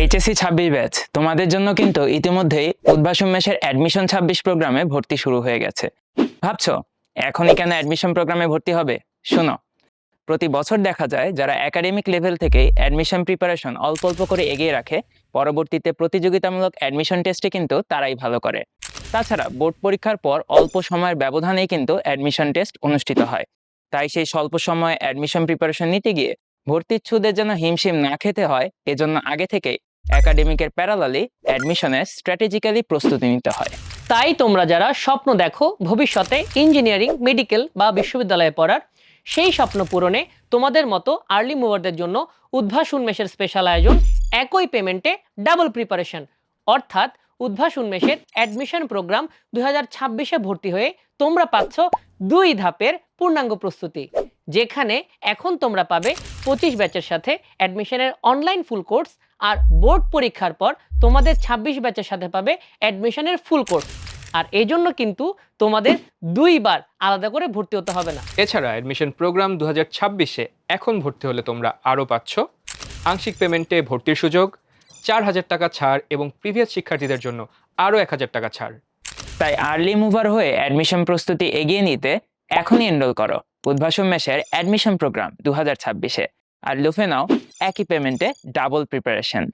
HSC ছাব্বিশ batch. তোমাদের জন্য কিন্তু ইতিমধ্যেই উদ্ভাসন মেশের অ্যাডমিশন ছাব্বিশ প্রোগ্রামে ভর্তি শুরু হয়ে গেছে। ভাবছ, এখনই কেন অ্যাডমিশন প্রোগ্রামে ভর্তি হবে? শোনো, প্রতি বছর দেখা যায় যারা একাডেমিক লেভেল থেকেই অ্যাডমিশন প্রিপারেশন অল্প অল্প করে এগিয়ে রাখে, পরবর্তীতে প্রতিযোগিতামূলক অ্যাডমিশন টেস্টে কিন্তু তারাই ভালো করে। তাছাড়া বোর্ড পরীক্ষার পর অল্প সময়ের ব্যবধানেই কিন্তু অ্যাডমিশন টেস্ট অনুষ্ঠিত হয়। তাই সেই স্বল্প সময়ে অ্যাডমিশন প্রিপারেশন নিতে গিয়ে ভর্তিচ্ছুদের যেন হিমশিম না খেতে হয়, এজন্য আগে থেকেই একাডেমিকের প্যারালালি অ্যাডমিশনের স্ট্র্যাটেজিক্যালি প্রস্তুতি নিতে হয়। তাই তোমরা যারা স্বপ্ন দেখো ভবিষ্যতে ইঞ্জিনিয়ারিং মেডিকেল বা বিশ্ববিদ্যালয়ে পড়ার, সেই স্বপ্ন পূরণে তোমাদের মতো আর্লি মুভারদের জন্য উদ্ভাস উন্মেষের স্পেশাল আয়োজন একই পেমেন্টে ডাবল প্রিপারেশন অর্থাৎ উদ্ভাস উন্মেষের অ্যাডমিশন প্রোগ্রাম দুই হাজার ভর্তি হয়ে তোমরা পাচ্ছ দুই ধাপের পূর্ণাঙ্গ প্রস্তুতি, যেখানে এখন তোমরা পাবে পঁচিশ ব্যাচের সাথে অ্যাডমিশনের অনলাইন ফুল কোর্স আর বোর্ড পরীক্ষার পর তোমাদের ছাব্বিশ ব্যাচের সাথে পাবে অ্যাডমিশনের ফুল কোর্স আর এই জন্য কিন্তু তোমাদের দুইবার আলাদা করে ভর্তি হতে হবে না। এছাড়া অ্যাডমিশন প্রোগ্রাম দু হাজার ছাব্বিশে এখন ভর্তি হলে তোমরা আরও পাচ্ছ আংশিক পেমেন্টে ভর্তির সুযোগ চার হাজার টাকা ছাড় এবং প্রিভিয়াস শিক্ষার্থীদের জন্য আরও এক হাজার টাকা ছাড়। তাই আর্লি মুভার হয়ে অ্যাডমিশন প্রস্তুতি এগিয়ে নিতে এখনই এনরোল করো। উদ্ভাসন মেশের অ্যাডমিশন প্রোগ্রাম দু হাজার ছাব্বিশে। আর লুফে নাও একই পেমেন্টে ডাবল প্রিপারেশন